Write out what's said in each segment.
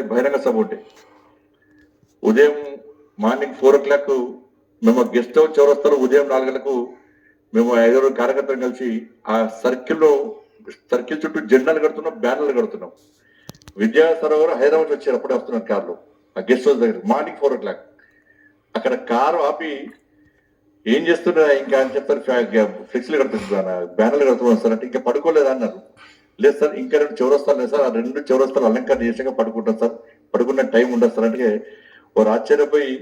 గారి బహిరంగ సభ ఉంటే ఉదయం మార్నింగ్ ఫోర్ ఓ క్లాక్ మేము గెస్ట్ హౌస్ చౌరస్తాలో ఉదయం నాలుగు గంటలకు మేము ఐదుగురు కార్యకర్తలు కలిసి ఆ సర్కిల్లో సర్కిల్ చుట్టూ జెండాలు కడుతున్నాం బ్యానర్లు కడుతున్నాం. విద్యా సరోవర్ హైదరాబాద్ వచ్చారు అప్పుడే వస్తున్నారు కార్లో. ఆ గెస్ట్ హౌస్ దగ్గర మార్నింగ్ ఫోర్ ఓ క్లాక్. అక్కడ కారు ఆపి ఏం చేస్తున్నా ఇంకా అని చెప్తారు ఫ్లెక్స్లు కడుతున్నా బ్యానర్లు కడుతున్నాం సార్ అంటే ఇంకా పడుకోలేదా అన్నారు. లేదు సార్ ఇంకా రెండు చౌరస్తాలు లేదు సార్. ఆ రెండు చౌరస్తాలు అలంకరణ చేసాక పడుకుంటాం సార్. పడుకున్న టైం ఉండదు సార్. అంటే ఓ ఆశ్చర్యపోయి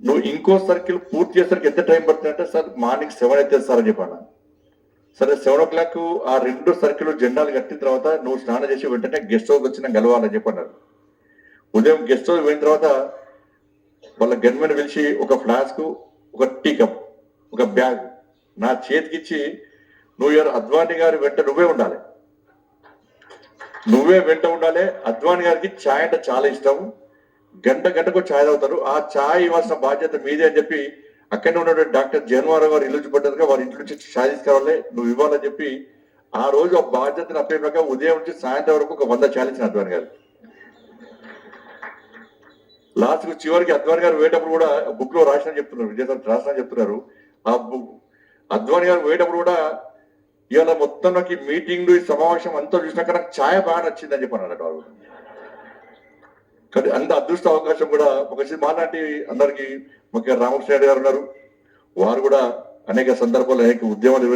నువ్వు ఇంకో సర్కిల్ పూర్తి చేసరికి ఎంత టైం పడుతుంది అంటే సార్ మార్నింగ్ సెవెన్ అవుతుంది సార్ అని చెప్పాను సరే సెవెన్ ఓ క్లాక్ ఆ రెండు సర్కిల్ జెండాలు కట్టిన తర్వాత నువ్వు స్నానం చేసి వెంటనే గెస్ట్ హౌస్ వచ్చిన గెలవాలని చెప్పన్నారు ఉదయం గెస్ట్ హౌస్ పోయిన తర్వాత వాళ్ళ గన్మెన్ పిలిచి ఒక ఫ్లాస్క్ ఒక టీ కప్ ఒక బ్యాగ్ నా చేతికిచ్చి నువ్వు ఎవరు అద్వాని గారి వెంట నువ్వే ఉండాలి. నువ్వే వెంట ఉండాలి. అద్వాని గారికి ఛాయ్ అంటే చాలా ఇష్టం. గంట గంటకు ఛాయ్ తాగుతారు. ఆ ఛాయ్ ఇవ్వాల్సిన బాధ్యత మీదే అని చెప్పి అక్కడనే ఉన్నటువంటి డాక్టర్ జనవరం గారు ఇల్లు పడ్డదుగా వారి ఇంటి నుంచి ఛాయ్ తీసుకురావాలి. నువ్వు ఇవ్వాలని చెప్పి ఆ రోజు ఆ బాధ్యతను అప్పేలాగా ఉదయం నుంచి సాయంత్రం వరకు ఒక వంద ఛాయ్ ఇచ్చిన అద్వాని గారు. లాస్ట్ చివరికి అద్వాని గారు పోయేటప్పుడు కూడా బుక్లో రాసిన చెప్తున్నారు. విజయసాయి రాసిన చెప్తున్నారు. ఆ బుక్ అద్వాని గారు పోయేటప్పుడు కూడా ఇవాళ మొత్తం నాకు ఈ మీటింగ్ ఈ సమావేశం అంతా చూసినాక నాకు ఛాయ బాగా నచ్చిందని చెప్పి అన్నట్టు వారు కానీ అంత అదృష్ట అవకాశం కూడా ఒక మాలాంటి అందరికీ ముఖ్యంగా రామకృష్ణ గారు ఉన్నారు. వారు కూడా అనేక సందర్భాల్లో అనేక ఉద్యమాలు